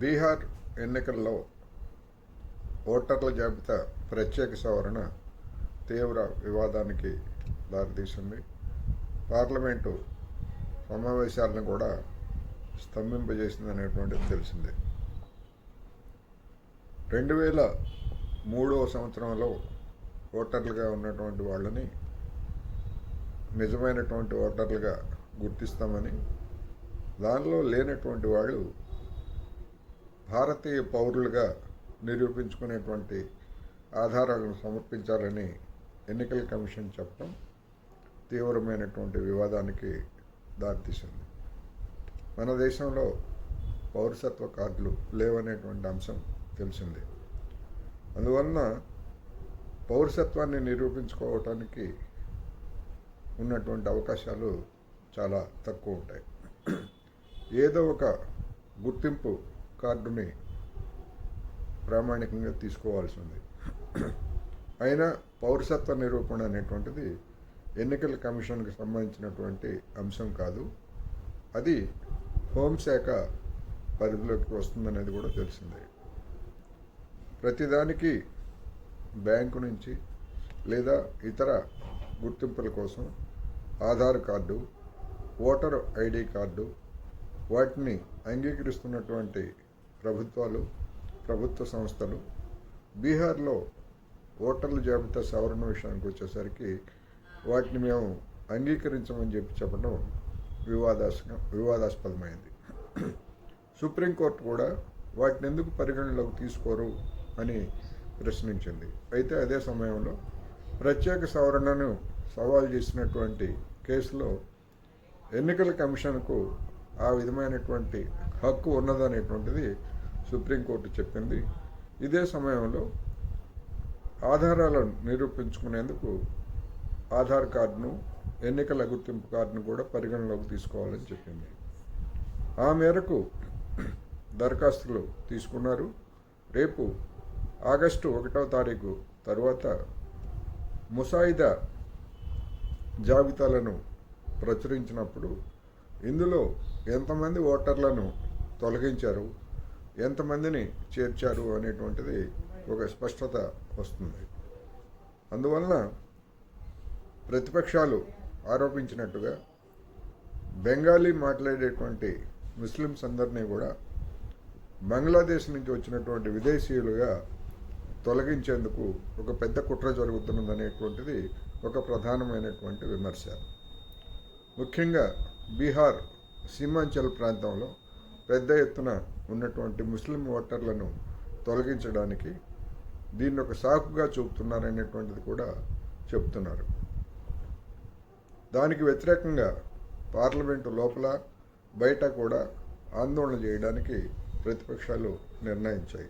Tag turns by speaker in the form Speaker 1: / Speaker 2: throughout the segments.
Speaker 1: బీహార్ ఎన్నికల్లో ఓటర్ల జాబితా ప్రత్యేక సవరణ తీవ్ర వివాదానికి దారితీసింది. పార్లమెంటు సమావేశాలను కూడా స్తంభింపజేసింది అనేటువంటిది తెలిసిందే. రెండు వేల మూడవ సంవత్సరంలో ఓటర్లుగా ఉన్నటువంటి వాళ్ళని నిజమైనటువంటి ఓటర్లుగా గుర్తిస్తామని దానిలో లేనటువంటి వాళ్ళు భారతీయ పౌరులుగా నిరూపించుకునేటువంటి ఆధారాలను సమర్పించాలని ఎన్నికల కమిషన్ చెప్పడం తీవ్రమైనటువంటి వివాదానికి దారితీసింది. మన దేశంలో పౌరసత్వ కార్డులు లేవనేటువంటి అంశం తెలిసిందే. అందువలన పౌరసత్వాన్ని నిరూపించుకోవటానికి ఉన్నటువంటి అవకాశాలు చాలా తక్కువ ఉంటాయి. ఏదో ఒక గుర్తింపు కార్డుని ప్రామాణికంగా తీసుకోవాల్సి ఉంది. అయినా పౌరసత్వ నిరూపణ అనేటువంటిది ఎన్నికల కమిషన్కి సంబంధించినటువంటి అంశం కాదు. అది హోంశాఖ పరిధిలోకి వస్తుందనేది కూడా తెలిసిందే. ప్రతిదానికి బ్యాంకు నుంచి లేదా ఇతర గుర్తింపుల కోసం Aadhaar card voter ID card వాటిని అంగీకరిస్తున్నటువంటి ప్రభుత్వాలు ప్రభుత్వ సంస్థలు బీహార్లో ఓటర్ల జాబితా సవరణ విషయానికి వచ్చేసరికి వాటిని మేము అంగీకరించమని చెప్పి చెప్పడం వివాదాస్క వివాదాస్పదమైంది. సుప్రీంకోర్టు కూడా వాటిని ఎందుకు పరిగణలోకి తీసుకోరు అని ప్రశ్నించింది. అయితే అదే సమయంలో ప్రత్యేక సవరణను సవాల్ చేసినటువంటి కేసులో ఎన్నికల కమిషన్కు ఆ విధమైనటువంటి హక్కు ఉన్నదనేటువంటిది సుప్రీంకోర్టు చెప్పింది. ఇదే సమయంలో ఆధారాలను నిరూపించుకునేందుకు ఆధార్ కార్డును ఎన్నికల గుర్తింపు కార్డును కూడా పరిగణలోకి తీసుకోవాలని చెప్పింది. ఆ మేరకు దరఖాస్తులు తీసుకున్నారు. రేపు ఆగస్టు ఒకటవ తారీఖు తర్వాత ముసాయిదా జాబితాలను ప్రచురించినప్పుడు ఇందులో ఎంతమంది ఓటర్లను తొలగించారు? ఎంతమందిని చేర్చారు అనేటువంటిది ఒక స్పష్టత వస్తుంది. అందువలన ప్రతిపక్షాలు ఆరోపించినట్టుగా బెంగాలీ మాట్లాడేటువంటి ముస్లిమ్స్ అందరినీ కూడా బంగ్లాదేశ్ నుంచి వచ్చినటువంటి విదేశీయులుగా తొలగించేందుకు ఒక పెద్ద కుట్ర జరుగుతున్నదనేటువంటిది ఒక ప్రధానమైనటువంటి విమర్శ. ముఖ్యంగా బీహార్ సీమాంచల్ ప్రాంతంలో పెద్ద ఎత్తున ఉన్నటువంటి ముస్లిం ఓటర్లను తొలగించడానికి దీన్ని ఒక సాకుగా చూపుతున్నారనేటువంటిది కూడా చెప్తున్నారు. దానికి వ్యతిరేకంగా పార్లమెంటు లోపల బయట కూడా ఆందోళన చేయడానికి ప్రతిపక్షాలు నిర్ణయించాయి.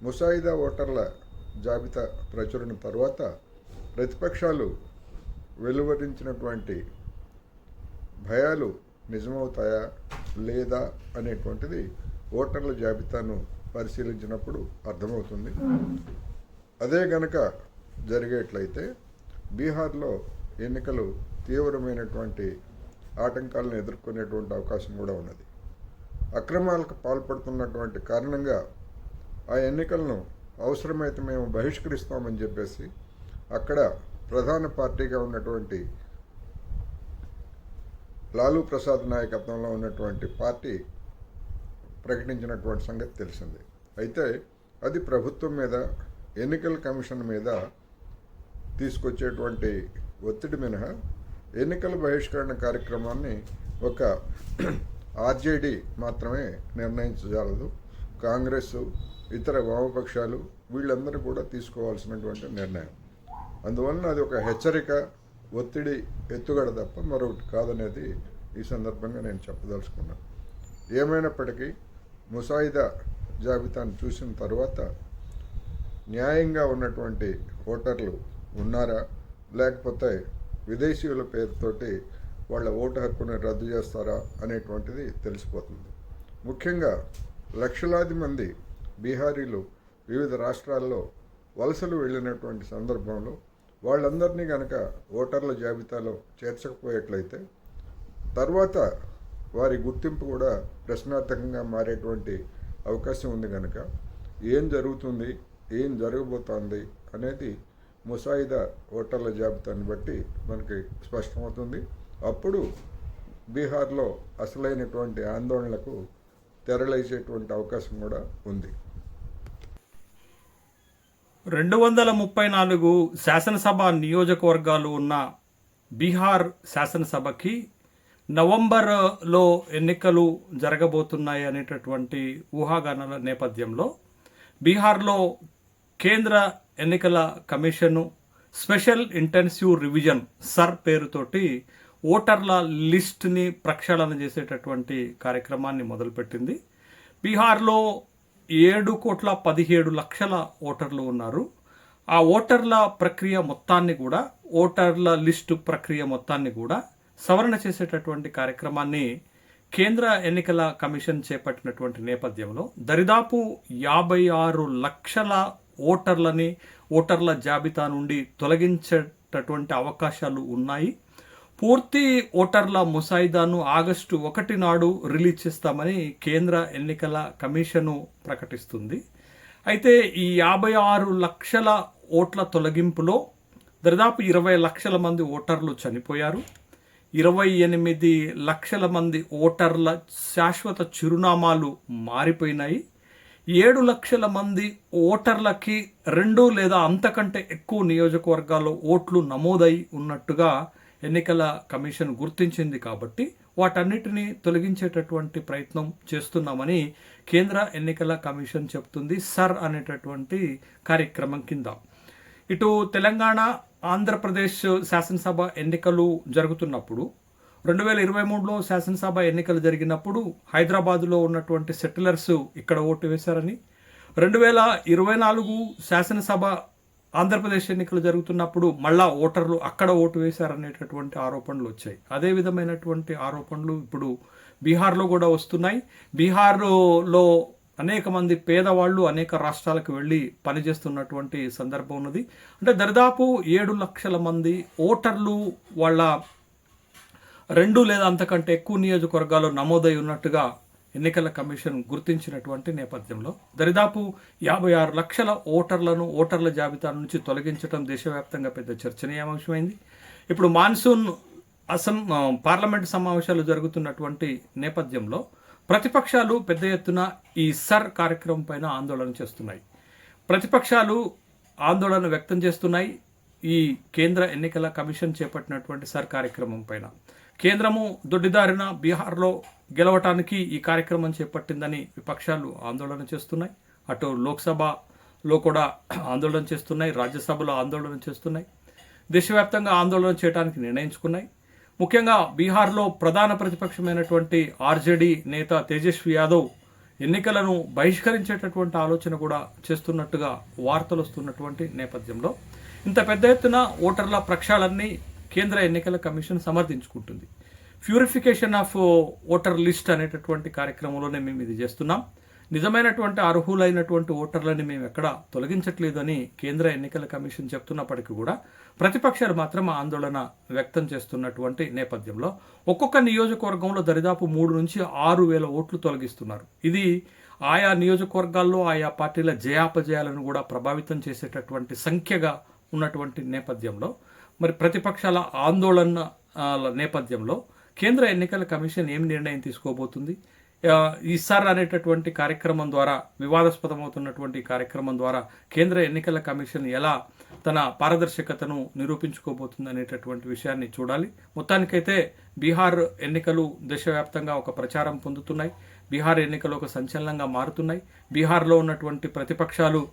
Speaker 1: ముసాయిదా ఓటర్ల జాబితా ప్రచురణ తర్వాత ప్రతిపక్షాలు వెలువరించినటువంటి భయాలు నిజమవుతాయా లేదా అనేటువంటిది ఓటర్ల జాబితాను పరిశీలించినప్పుడు అర్థమవుతుంది. అదే గనక జరిగేట్లయితే బీహార్లో ఎన్నికలు తీవ్రమైనటువంటి ఆటంకాలను ఎదుర్కొనేటువంటి అవకాశం కూడా ఉన్నది. అక్రమాలకు పాల్పడుతున్నటువంటి కారణంగా ఆ ఎన్నికలను అవసరమైతే మేము బహిష్కరిస్తామని చెప్పేసి అక్కడ ప్రధాన పార్టీగా ఉన్నటువంటి లాలూ ప్రసాద్ నాయకత్వంలో ఉన్నటువంటి పార్టీ ప్రకటించినటువంటి సంగతి తెలిసింది. అయితే అది ప్రభుత్వం మీద ఎన్నికల కమిషన్ మీద తీసుకొచ్చేటువంటి ఒత్తిడి మినహా ఎన్నికల బహిష్కరణ కార్యక్రమాన్ని ఒక ఆర్జేడీ మాత్రమే నిర్ణయించజాలదు కాంగ్రెస్ ఇతర వామపక్షాలు వీళ్ళందరూ కూడా తీసుకోవాల్సినటువంటి నిర్ణయం. అందువలన అది ఒక హెచ్చరిక ఒత్తిడి ఎత్తుగడ తప్ప మరొకటి కాదనేది ఈ సందర్భంగా నేను చెప్పదలుచుకున్నాను. ఏమైనప్పటికీ ముసాయిదా జాబితాను చూసిన తర్వాత న్యాయంగా ఉన్నటువంటి ఓటర్లు ఉన్నారా? లేకపోతే విదేశీయుల పేరుతోటి వాళ్ళ ఓటు హక్కును రద్దు చేస్తారా అనేటువంటిది తెలిసిపోతుంది. ముఖ్యంగా లక్షలాది మంది బీహారీలు వివిధ రాష్ట్రాల్లో వలసలు వెళ్ళినటువంటి సందర్భంలో వాళ్ళందరినీ కనుక ఓటర్ల జాబితాలో చేర్చకపోయేట్లయితే తర్వాత వారి గుర్తింపు కూడా ప్రశ్నార్థకంగా మారేటువంటి అవకాశం ఉంది కనుక ఏం జరుగుతుంది ఏం జరగబోతోంది అనేది ముసాయిదా ఓటర్ల జాబితాని బట్టి మనకి స్పష్టమవుతుంది. అప్పుడు బీహార్లో అసలైనటువంటి ఆందోళనలకు తెరలేసేటువంటి అవకాశం కూడా ఉంది.
Speaker 2: రెండు వందల ముప్పై నాలుగు శాసనసభ నియోజకవర్గాలు ఉన్న బీహార్ శాసనసభకి నవంబర్లో ఎన్నికలు జరగబోతున్నాయి అనేటటువంటి ఊహాగానాల నేపథ్యంలో బీహార్లో కేంద్ర ఎన్నికల commission special intensive revision SIR పేరుతోటి ఓటర్ల లిస్ట్ని ప్రక్షాళన చేసేటటువంటి కార్యక్రమాన్ని మొదలుపెట్టింది. బీహార్లో ఏడు కోట్ల పదిహేడు లక్షల ఓటర్లు ఉన్నారు. ఆ ఓటర్ల ప్రక్రియ మొత్తాన్ని కూడా ఓటర్ల లిస్టు ప్రక్రియ మొత్తాన్ని కూడా సవరణ చేసేటటువంటి కార్యక్రమాన్ని కేంద్ర ఎన్నికల కమిషన్ చేపట్టినటువంటి నేపథ్యంలో దరిదాపు యాభై ఆరు లక్షల ఓటర్లని ఓటర్ల జాబితా నుండి తొలగించేటటువంటి అవకాశాలు ఉన్నాయి. పూర్తి ఓటర్ల ముసాయిదాను ఆగస్టు ఒకటి నాడు రిలీజ్ చేస్తామని కేంద్ర ఎన్నికల కమిషను ప్రకటిస్తుంది. అయితే ఈ యాభై ఆరు లక్షల ఓట్ల తొలగింపులో దరిదాపు ఇరవై లక్షల మంది ఓటర్లు చనిపోయారు. ఇరవై ఎనిమిది లక్షల మంది ఓటర్ల శాశ్వత చిరునామాలు మారిపోయినాయి. ఏడు లక్షల మంది ఓటర్లకి రెండు లేదా అంతకంటే ఎక్కువ నియోజకవర్గాల్లో ఓట్లు నమోదై ఉన్నట్టుగా ఎన్నికల కమిషన్ గుర్తించింది కాబట్టి వాటన్నిటిని తొలగించేటటువంటి ప్రయత్నం చేస్తున్నామని కేంద్ర ఎన్నికల కమిషన్ చెప్తుంది. సర్ అనేటటువంటి కార్యక్రమం కింద. ఇటు తెలంగాణ ఆంధ్రప్రదేశ్ శాసనసభ ఎన్నికలు జరుగుతున్నప్పుడు రెండు వేల ఇరవై మూడులో శాసనసభ ఎన్నికలు జరిగినప్పుడు హైదరాబాదులో ఉన్నటువంటి సెటిలర్స్ ఇక్కడ ఓటు వేశారని రెండు వేల ఇరవై నాలుగు శాసనసభ ఆంధ్రప్రదేశ్ ఎన్నికలు జరుగుతున్నప్పుడు మళ్ళా ఓటర్లు అక్కడ ఓటు వేశారనేటటువంటి ఆరోపణలు వచ్చాయి. అదే విధమైనటువంటి ఆరోపణలు ఇప్పుడు బీహార్లో కూడా వస్తున్నాయి. బీహార్లో అనేక మంది పేదవాళ్ళు అనేక రాష్ట్రాలకు వెళ్ళి పనిచేస్తున్నటువంటి సందర్భం ఉన్నది. అంటే దరిదాపు ఏడు లక్షల మంది ఓటర్లు వాళ్ళ రెండు లేదా అంతకంటే ఎక్కువ నియోజకవర్గాలు నమోదై ఉన్నట్టుగా ఎన్నికల కమిషన్ గుర్తించినటువంటి నేపథ్యంలో దరిదాపు యాభై ఆరు లక్షల ఓటర్లను ఓటర్ల జాబితా నుంచి తొలగించడం దేశవ్యాప్తంగా పెద్ద చర్చనీయాంశమైంది. ఇప్పుడు మాన్సూన్ అసం పార్లమెంట్ సమావేశాలు జరుగుతున్నటువంటి నేపథ్యంలో ప్రతిపక్షాలు పెద్ద ఎత్తున ఈ సర్ కార్యక్రమం పైన ఆందోళన చేస్తున్నాయి. ప్రతిపక్షాలు ఆందోళన వ్యక్తం చేస్తున్నాయి. ఈ కేంద్ర ఎన్నికల కమిషన్ చేపట్టినటువంటి సర్ కార్యక్రమం పైన. కేంద్రము దొడ్డిదారిన బీహార్లో గెలవటానికి ఈ కార్యక్రమం చేపట్టిందని విపక్షాలు ఆందోళన చేస్తున్నాయి. అటు లోక్సభలో కూడా ఆందోళన చేస్తున్నాయి. రాజ్యసభలో ఆందోళన చేస్తున్నాయి. దేశవ్యాప్తంగా ఆందోళన చేయడానికి నిర్ణయించుకున్నాయి. ముఖ్యంగా బీహార్లో ప్రధాన ప్రతిపక్షమైనటువంటి ఆర్జేడీ నేత తేజస్వి యాదవ్ ఎన్నికలను బహిష్కరించేటటువంటి ఆలోచన కూడా చేస్తున్నట్టుగా వార్తలు వస్తున్నటువంటి నేపథ్యంలో ఇంత పెద్ద ఎత్తున ఓటర్ల ప్రక్షాళనని కేంద్ర ఎన్నికల కమిషన్ సమర్థించుకుంటుంది. ప్యూరిఫికేషన్ ఆఫ్ ఓటర్ లిస్ట్ అనేటటువంటి కార్యక్రమంలోనే మేము ఇది చేస్తున్నాం. నిజమైనటువంటి అర్హులైనటువంటి ఓటర్లని మేము ఎక్కడ తొలగించట్లేదని కేంద్ర ఎన్నికల కమిషన్ చెప్తున్నప్పటికీ కూడా ప్రతిపక్షాలు మాత్రం ఆందోళన వ్యక్తం చేస్తున్నటువంటి నేపథ్యంలో ఒక్కొక్క నియోజకవర్గంలో దరిదాపు మూడు నుంచి ఆరు వేల ఓట్లు తొలగిస్తున్నారు. ఇది ఆయా నియోజకవర్గాల్లో ఆయా పార్టీల జయాపజయాలను కూడా ప్రభావితం చేసేటటువంటి సంఖ్యగా ఉన్నటువంటి నేపథ్యంలో మరి ప్రతిపక్షాల ఆందోళన నేపథ్యంలో కేంద్ర ఎన్నికల కమిషన్ ఏం నిర్ణయం తీసుకోబోతుంది? ఆ, అనేటటువంటి కార్యక్రమం ద్వారా వివాదాస్పదమవుతున్నటువంటి కార్యక్రమం ద్వారా కేంద్ర ఎన్నికల కమిషన్ ఎలా తన పారదర్శకతను నిరూపించుకోబోతుంది అనేటటువంటి విషయాన్ని చూడాలి. మొత్తానికైతే బీహార్ ఎన్నికలు దేశవ్యాప్తంగా ఒక ప్రచారం పొందుతున్నాయి. బీహార్ ఎన్నికలు ఒక సంచలనంగా మారుతున్నాయి. బీహార్లో ఉన్నటువంటి ప్రతిపక్షాలు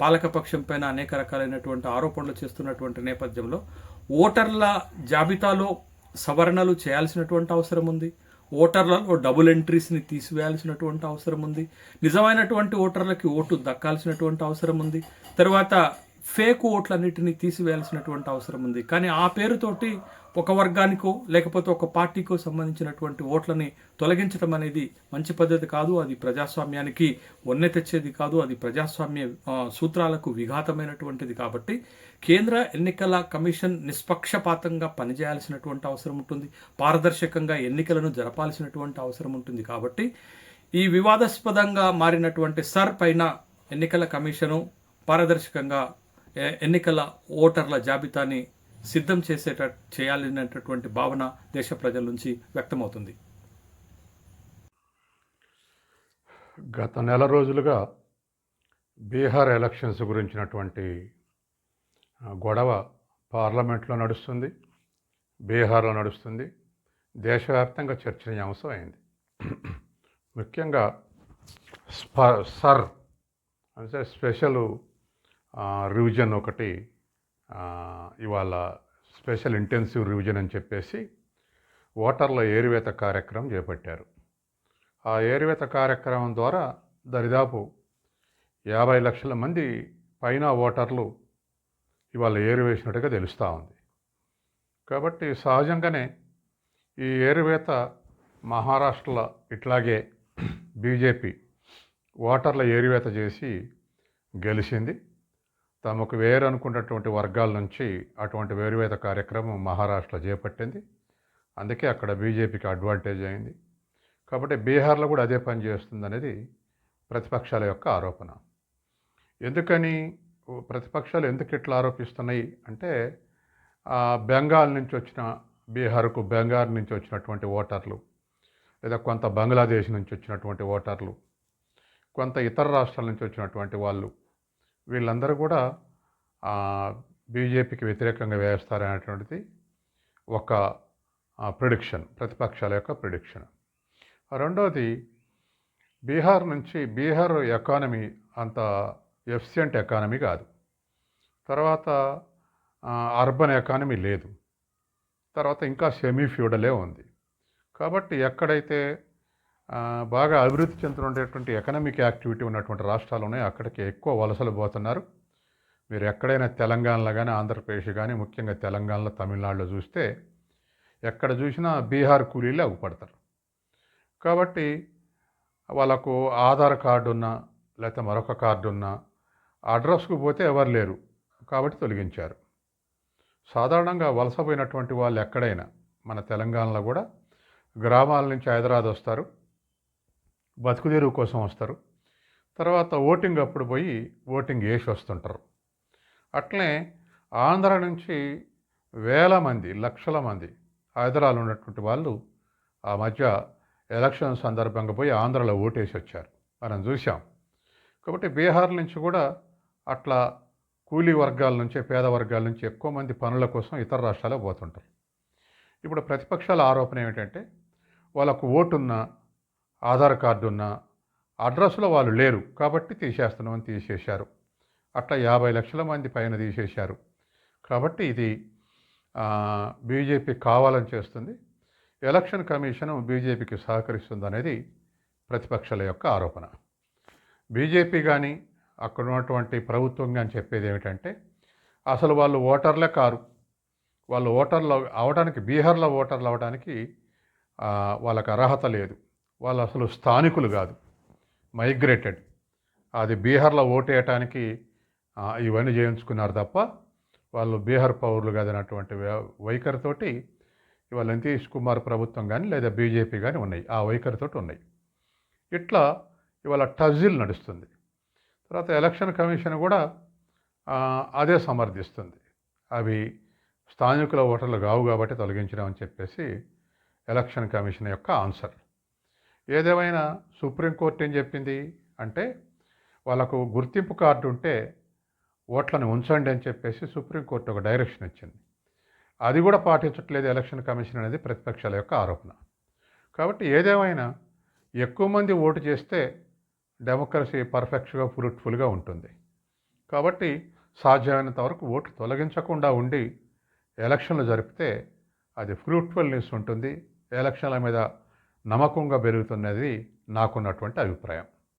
Speaker 2: పాలకపక్షం పైన అనేక రకాలైనటువంటి ఆరోపణలు చేస్తున్నటువంటి నేపథ్యంలో ఓటర్ల జాబితాలో సవరణలు చేయాల్సినటువంటి అవసరం ఉంది. ఓటర్లలో డబుల్ ఎంట్రీస్ని తీసివేయాల్సినటువంటి అవసరం ఉంది. నిజమైనటువంటి ఓటర్లకి ఓటు దక్కాల్సినటువంటి అవసరం ఉంది. తర్వాత ఫేక్ ఓట్లన్నిటిని తీసివేయాల్సినటువంటి అవసరం ఉంది. కానీ ఆ పేరుతోటి ఒక వర్గానికో లేకపోతే ఒక పార్టీకో సంబంధించినటువంటి ఓట్లని తొలగించడం అనేది మంచి పద్ధతి కాదు. అది ప్రజాస్వామ్యానికి వన్నె తెచ్చేది కాదు. అది ప్రజాస్వామ్య సూత్రాలకు విఘాతమైనటువంటిది కాబట్టి కేంద్ర ఎన్నికల కమిషన్ నిష్పక్షపాతంగా పనిచేయాల్సినటువంటి అవసరం ఉంటుంది. పారదర్శకంగా ఎన్నికలను జరపాల్సినటువంటి అవసరం ఉంటుంది కాబట్టి ఈ వివాదాస్పదంగా మారినటువంటి సర్ పైన ఎన్నికల కమిషను పారదర్శకంగా ఎన్నికల ఓటర్ల జాబితాని సిద్ధం చేసేట చేయాలనేటటువంటి భావన దేశ ప్రజల నుంచి వ్యక్తమవుతుంది.
Speaker 3: గత నెల రోజులుగా బీహార్ ఎలక్షన్స్ గురించినటువంటి గొడవ పార్లమెంట్లో నడుస్తుంది బీహార్లో నడుస్తుంది. దేశవ్యాప్తంగా చర్చనీయాంశం అయింది ముఖ్యంగా స్ప సర్ అంటే స్పెషల్ రివిజన్ ఒకటి ఇవాళ స్పెషల్ ఇంటెన్సివ్ రివిజన్ అని చెప్పేసి ఓటర్ల ఏరివేత కార్యక్రమం చేపట్టారు. ఆ ఏరివేత కార్యక్రమం ద్వారా దరిదాపు యాభై లక్షల మంది పైన ఓటర్లు ఇవాళ ఏరివేసినట్టుగా తెలుస్తూ ఉంది. కాబట్టి సహజంగానే ఈ ఏరివేత మహారాష్ట్రలో ఇట్లాగే బీజేపీ ఓటర్ల ఏరివేత చేసి గెలిచింది. తమకు వేరనుకున్నటువంటి వర్గాల నుంచి అటువంటి వేరువేత కార్యక్రమం మహారాష్ట్ర చేపట్టింది. అందుకే అక్కడ బీజేపీకి అడ్వాంటేజ్ అయింది. కాబట్టి బీహార్లో కూడా అదే పని చేస్తుంది అనేది ప్రతిపక్షాల యొక్క ఆరోపణ. ఎందుకని? ప్రతిపక్షాలు ఎందుకు ఇట్లా ఆరోపిస్తున్నాయి అంటే ఆ, బెంగాల్ నుంచి వచ్చిన బీహార్కు బెంగాల్ నుంచి వచ్చినటువంటి ఓటర్లు లేదా కొంత బంగ్లాదేశ్ నుంచి వచ్చినటువంటి ఓటర్లు కొంత ఇతర రాష్ట్రాల నుంచి వచ్చినటువంటి వాళ్ళు వీళ్ళందరూ కూడా బీజేపీకి వ్యతిరేకంగా వేస్తారనేటువంటిది ఒక ప్రిడిక్షన్ ప్రతిపక్షాల యొక్క ప్రిడిక్షన్ రెండవది బీహార్ నుంచి బీహార్ ఎకానమీ అంత ఎఫిషియంట్ ఎకానమీ కాదు. తర్వాత అర్బన్ ఎకానమీ లేదు. తర్వాత ఇంకా సెమీ ఫ్యూడలే ఉంది. కాబట్టి ఎక్కడైతే బాగా అభివృద్ధి చెందుతున్నటువంటి ఎకనామిక్ యాక్టివిటీ ఉన్నటువంటి రాష్ట్రాలు ఉన్నాయి అక్కడికి ఎక్కువ వలసలు పోతున్నారు. మీరు ఎక్కడైనా తెలంగాణలో కానీ ఆంధ్రప్రదేశ్ కానీ ముఖ్యంగా తెలంగాణలో తమిళనాడులో చూస్తే ఎక్కడ చూసినా బీహార్ కూలీలే అగుపడతారు కాబట్టి వాళ్ళకు ఆధార్ కార్డు ఉన్నా లేకపోతే మరొక కార్డు ఉన్నా అడ్రస్కు పోతే ఎవరు లేరు. కాబట్టి తొలగించారు. సాధారణంగా వలసపోయినటువంటి వాళ్ళు ఎక్కడైనా మన తెలంగాణలో కూడా గ్రామాల నుంచి హైదరాబాద్ వస్తారు. బతుకుదెరువు కోసం వస్తారు. తర్వాత ఓటింగ్ అప్పుడు పోయి ఓటింగ్ వేసి వస్తుంటారు. అట్లనే ఆంధ్ర నుంచి వేల మంది లక్షల మంది హైదరాబాద్ ఉన్నటువంటి వాళ్ళు ఆ మధ్య ఎలక్షన్ సందర్భంగా పోయి ఆంధ్రలో ఓటేసి వచ్చారు. మనం చూసాం కాబట్టి బీహార్ నుంచి కూడా అట్లా కూలీ వర్గాల నుంచి పేద వర్గాల నుంచి ఎక్కువ మంది పనుల కోసం ఇతర రాష్ట్రాలకు పోతుంటారు. ఇప్పుడు ప్రతిపక్షాల ఆరోపణ ఏమిటంటే వాళ్ళకు ఓటున్నా ఆధార్ కార్డు ఉన్న అడ్రస్లో వాళ్ళు లేరు కాబట్టి తీసేస్తున్నామని తీసేశారు. అట్లా యాభై లక్షల మంది పైన తీసేశారు. కాబట్టి ఇది బీజేపీ కావాలని చేస్తుంది. ఎలక్షన్ కమిషన్ బీజేపీకి సహకరిస్తుంది అనేది ప్రతిపక్షాల యొక్క ఆరోపణ. బీజేపీ కానీ అక్కడ ఉన్నటువంటి ప్రభుత్వం కానీ చెప్పేది ఏమిటంటే అసలు వాళ్ళు ఓటర్లే కారు. వాళ్ళు ఓటర్లు అవడానికి బీహార్లో ఓటర్లు అవడానికి వాళ్ళకు వాళ్ళకి అర్హత లేదు. వాళ్ళు అసలు స్థానికులు కాదు. మైగ్రేటెడ్. అది బీహార్లో ఓటేయటానికి ఇవన్నీ చేయించుకున్నారు తప్ప వాళ్ళు బీహార్ పౌరులు కాదన్నటువంటి వైఖరితోటి ఇవాళ నితీష్ కుమార్ ప్రభుత్వం కానీ లేదా బీజేపీ కానీ ఉన్నాయి. ఆ వైఖరితోటి ఉన్నాయి. ఇట్లా ఇవాళ టజిల్ నడుస్తుంది. తర్వాత ఎలక్షన్ కమిషన్ కూడా అదే సమర్థిస్తుంది. అవి స్థానికుల ఓటర్లు కావు కాబట్టి తొలగించడం చెప్పేసి ఎలక్షన్ కమిషన్ యొక్క ఆన్సర్. ఏదేమైనా సుప్రీంకోర్టు ఏం చెప్పింది అంటే వాళ్ళకు గుర్తింపు కార్డు ఉంటే ఓట్లను ఉంచండి అని చెప్పేసి సుప్రీంకోర్టు ఒక డైరెక్షన్ ఇచ్చింది. అది కూడా పాటించట్లేదు ఎలక్షన్ కమిషన్ అనేది ప్రతిపక్షాల యొక్క ఆరోపణ. కాబట్టి ఏదేమైనా ఎక్కువ మంది ఓటు చేస్తే డెమోక్రసీ పర్ఫెక్ట్గా ఫ్రూట్ఫుల్గా ఉంటుంది. కాబట్టి సాధ్యమైనంత వరకు ఓటు తొలగించకుండా ఉండి ఎలక్షన్లు జరిపితే అది ఫ్రూట్ఫుల్నెస్ ఉంటుంది. ఎలక్షన్ల మీద నమ్మకంగా పెరుగుతున్నది నాకున్నటువంటి అభిప్రాయం.